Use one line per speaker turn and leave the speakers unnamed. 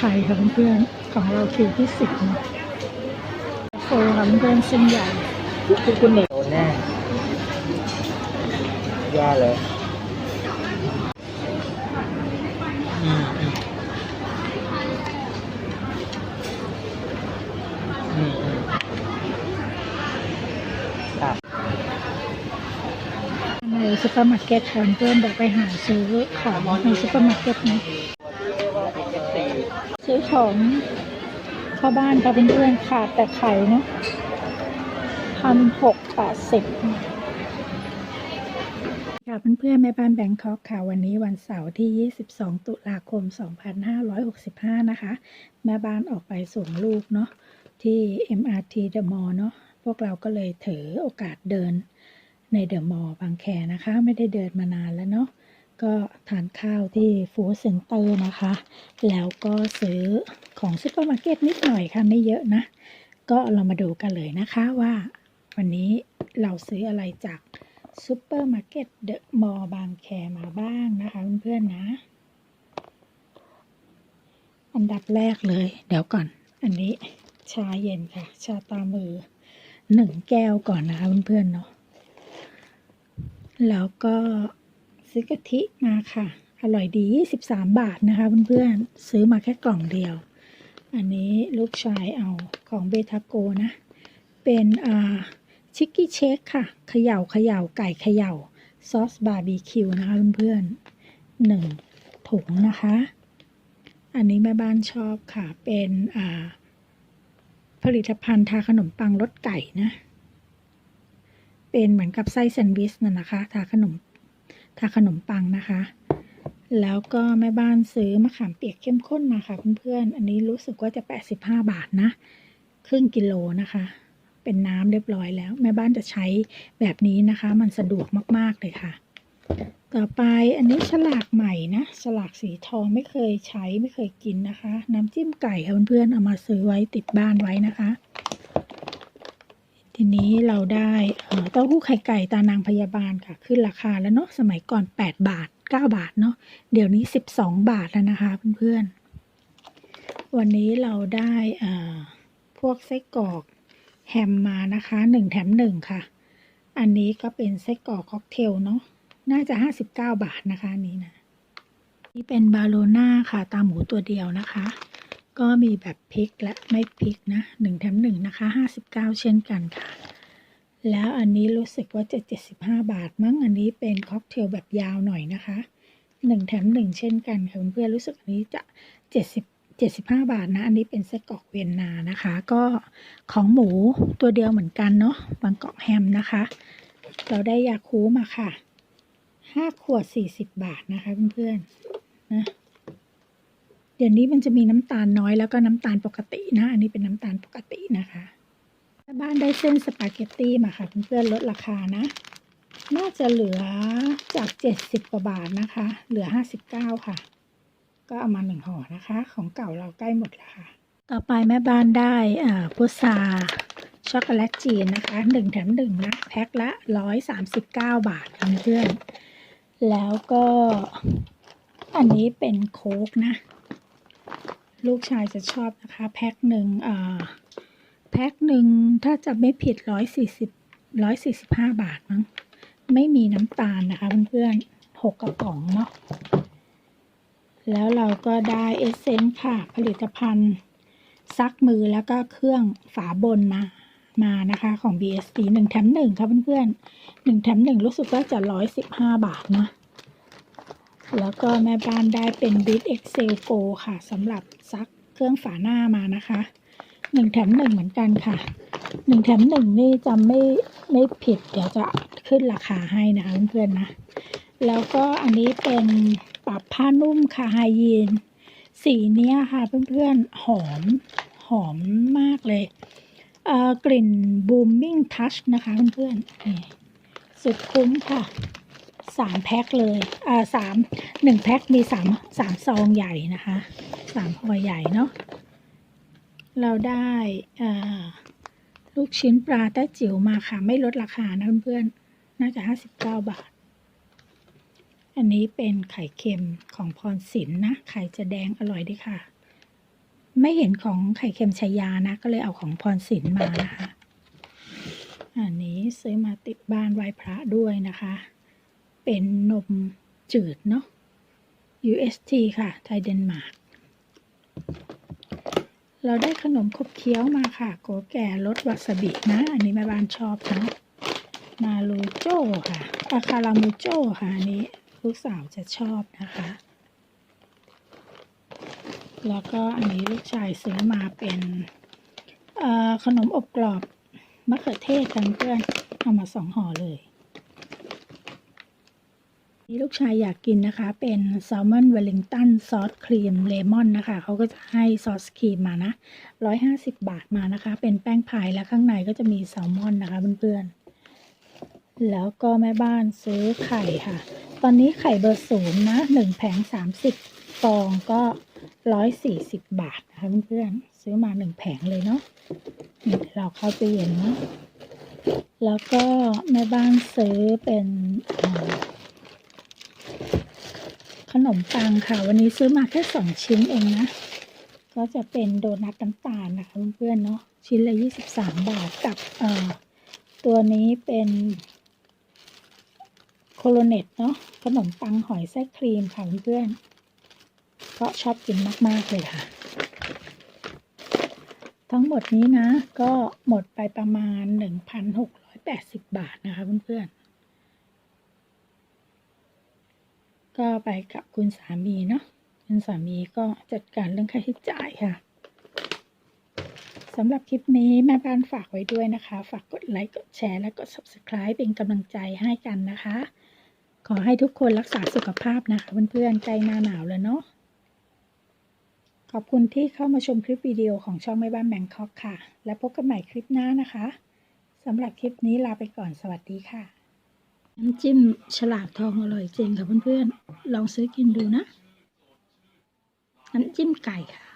ไทยค่ะเพื่อนๆของเราคิวที่สิบนะโฟค่ะเพื่อนๆเส้นใหญ่
คุณคุณหนึ่งโดนแน่แย่เลยอืมอืมอืมอืมครับ
ในซูเปอร์มาร์เก็ตค่ะเพื่อนๆเดี๋ยวไปหาซื้อของในซูเปอร์มาร์เก็ตนะ ซื้อของเข้าบ้านค่ะเพื่อนๆขาดแต่ไข่นะพันหกแปดสิบค่ะเพื่อนๆแม่บ้านแบงคอกค่ะวันนี้วันเสาร์ที่ 22 ตุลาคม 2565 นะคะ แม่บ้านออกไปส่งลูกเนาะที่ MRT The Mall เนาะพวกเราก็เลยถือโอกาสเดินในเดอะมอลล์บางแคนะคะ ไม่ได้เดินมานานแล้วเนาะ ก็ทานข้าวที่ฟู้ดเซ็นเตอร์นะคะ แล้วก็ซื้อของซูเปอร์มาร์เก็ตนิดหน่อยค่ะ ไม่เยอะนะ ก็เรามาดูกันเลยนะคะว่าวันนี้เราซื้ออะไรจากซูเปอร์มาร์เก็ตเดอะมอลล์บางแคมาบ้างนะคะเพื่อนๆนะ อันดับแรกเลย เดี๋ยวก่อน อันนี้ชาเย็นค่ะ ชาตามือหนึ่งแก้วก่อนนะคะเพื่อนๆเนาะแล้วก็ ซื้อกะทิมาค่ะ อร่อยดี 23 บาทนะคะเพื่อนๆ ซื้อมาแค่กล่องเดียว อันนี้ลูกชายเอาของเบทาโกนะ เป็นอ่าชิคกี้เชคค่ะเขย่าเขย่าไก่เขย่าซอสบาร์บีคิวนะคะเพื่อนๆหนึ่งถุงนะคะ อันนี้แม่บ้านชอบค่ะ เป็นอ่าผลิตภัณฑ์ทาขนมปังรสไก่นะ เป็นเหมือนกับไส้แซนด์วิชน่ะนะคะ ทาขนม ทาขนมปังนะคะ แล้วก็แม่บ้านซื้อมะขามเปียกเข้มข้นมาค่ะเพื่อนๆ อันนี้รู้สึกว่าจะ 85 บาทนะ ครึ่งกิโลนะคะ เป็นน้ำเรียบร้อยแล้ว แม่บ้านจะใช้แบบนี้นะคะ มันสะดวกมากๆเลยค่ะ ต่อไปอันนี้ฉลากใหม่นะ ฉลากสีทองไม่เคยใช้ไม่เคยกินนะคะ น้ำจิ้มไก่ค่ะเพื่อนๆ เอามาซื้อไว้ติดบ้านไว้นะคะ ทีนี้เราได้เต้าหู้ไข่ไก่ตานางพยาบาลค่ะ ขึ้นราคาแล้วเนาะสมัยก่อน 8 บาท 9 บาทเนาะเดี๋ยวนี้ 12 บาทแล้วนะคะเพื่อนๆ วันนี้เราได้พวกไส้กรอกแฮมมานะคะ 1 แถม 1 ค่ะ อันนี้ก็เป็นไส้กรอกค็อกเทลเนาะน่าจะ 59 บาทนะคะนนี้นะนี่เป็นบาโลน่าค่ะตาหมูตัวเดียวนะคะ ก็มีแบบพริกและไม่พริกนะหนึ่งแถมหนึ่งนะคะห้าสิบเก้าเช่นกันค่ะ แล้วอันนี้รู้สึกว่าจะเจ็ดสิบห้าบาทมั้งอันนี้เป็นค็อกเทลแบบยาวหน่อยนะคะหนึ่งแถมหนึ่งเช่นกันค่ะเพื่อนๆรู้สึกอันนี้จะเจ็ดสิบเจ็ดสิบห้าบาทนะ อันนี้เป็นไส้กรอกเวียนนานะคะ ก็ของหมูตัวเดียวเหมือนกันเนาะบางกอกแฮมนะคะ เราได้ยาคูมาค่ะห้าขวดสี่สิบบาทนะคะเพื่อนๆนะ เดี๋ยวนี้มันจะมีน้ำตาลน้อยแล้วก็น้ำตาลปกตินะ อันนี้เป็นน้ำตาลปกตินะคะแม่บ้านได้เส้นสปาเกตตี้มาค่ะเพื่อนๆลดราคานะ น่าจะเหลือจาก 70 กว่าบาทนะคะ เหลือ 59 ค่ะ ก็เอามาหนึ่งห่อนะคะ ของเก่าเราใกล้หมดแล้วค่ะ ต่อไปแม่บ้านได้อ่าพุทราช็อกโกแลตจีนนะคะหนึ่งแถมหนึ่งนะแพ็คละ 139 บาทค่ะเพื่อนๆแล้วก็อันนี้เป็นโค้กนะ ลูกชายจะชอบนะคะ แพ็คหนึ่งแพ็คหนึ่งถ้าจะไม่ผิดร้อยสี่สิบร้อยสี่สิบห้าบาทมั้งไม่มีน้ำตาลนะคะเพื่อนๆหกกระป๋องเนาะแล้วเราก็ได้เอเซนต์ค่ะ ผลิตภัณฑ์ซักมือแล้วก็เครื่องฝาบนมามานะคะของ BSD หนึ่งแถมหนึ่งค่ะเพื่อนๆหนึ่งแถมหนึ่งรู้สึกว่าจะร้อยสิบห้าบาทนะ แล้วก็แม่บ้านได้เป็น b i t Excel Go ค่ะสำหรับซักเครื่องฝาหน้ามานะคะหนึ่งแถมหนึ่งเหมือนกันค่ะหนึ่งแถมหนึ่งนี่จะไม่ไม่ผิด เดี๋ยวจะขึ้นราคาให้นะคะเพื่อนๆนะ แล้วก็อันนี้เป็นปรับผ้านุ่มค่ะไฮยีนสีเนี้ยค่ะเพื่อนๆหอมหอมมากเลยเอ่อกลิ่น Booming Touch นะคะเพื่อนๆนี่สุดคุ้มค่ะ สามแพ็คเลยอ่าสามหนึ่งแพ็คมีสามสามซองใหญ่นะคะสามห่อใหญ่เนาะเราได้อ่าลูกชิ้นปลาแต้จิ๋วมาค่ะ ไม่ลดราคานะเพื่อนๆน่าจะห้าสิบเก้าบาท อันนี้เป็นไข่เค็มของพรศิลป์นะไข่จะแดงอร่อยดีค่ะ ไม่เห็นของไข่เค็มชายานะ ก็เลยเอาของพรศิลมานะคะ อันนี้ซื้อมาติดบ้านไหว้พระด้วยนะคะ เป็นนมจืดเนาะ UST ค่ะ ไทยเดนมาร์ก เราได้ขนมขบเคี้ยวมาค่ะ โกแก่รสวาซาบินะ อันนี้แม่บ้านชอบนะมาลูโจค่ะอาคารามูโจค่ะ อันนี้ลูกสาวจะชอบนะคะ แล้วก็อันนี้ลูกชายซื้อมาเป็นขนมอบกรอบมะเขือเทศกันเพื่อนเอามาสองห่อเลย นี่ลูกชายอยากกินนะคะ เป็นแซลมอนเวลลิงตันซอสครีมเลมอนนะคะ เขาก็จะให้ซอสครีมมานะ150บาทมานะคะ เป็นแป้งพายและข้างในก็จะมีแซลมอนนะคะเพื่อนๆ แล้วก็แม่บ้านซื้อไข่ค่ะ ตอนนี้ไข่เบอร์ศูนย์นะหนึ่งแผง30ฟองก็140บาทนะคะเพื่อนๆ ซื้อมาหนึ่งแผงเลยเนาะนี่เราเข้าตู้เย็นเนาะแล้วก็แม่บ้านซื้อเป็น ขนมปังค่ะ วันนี้ซื้อมาแค่สองชิ้นเองนะ ก็จะเป็นโดนัทน้ำตาลนะคะเพื่อนๆเนาะชิ้นละยี่สิบสามบาทกับเอ่อตัวนี้เป็นโคโลเนตเนาะขนมปังหอยไส้ครีมค่ะเพื่อนๆก็ชอบกินมาก ๆ เลยค่ะ ทั้งหมดนี้นะ ก็หมดไปประมาณหนึ่งพันหกร้อยแปดสิบบาทนะคะเพื่อนๆ ก็ไปกับ คุณสามีเนาะคุณสามีก็จัดการเรื่องค่าใช้จ่ายค่ะสำหรับคลิปนี้แม่บ้านฝากไว้ด้วยนะคะ ฝากกดไลค์ กดแชร์ และกด subscribe เป็นกำลังใจให้กันนะคะ ขอให้ทุกคนรักษาสุขภาพนะคะเพื่อนๆใกล้หน้าหนาวแล้วเนาะ ขอบคุณที่เข้ามาชมคลิปวิดีโอของช่องแม่บ้านแบงคอกค่ะ และพบกันใหม่คลิปหน้านะคะสำหรับคลิปนี้ลาไปก่อนสวัสดีค่ะ น้ำจิ้มฉลากทองอร่อยจริงค่ะเพื่อนๆ ลองซื้อกินดูนะ น้ำจิ้มไก่ค่ะ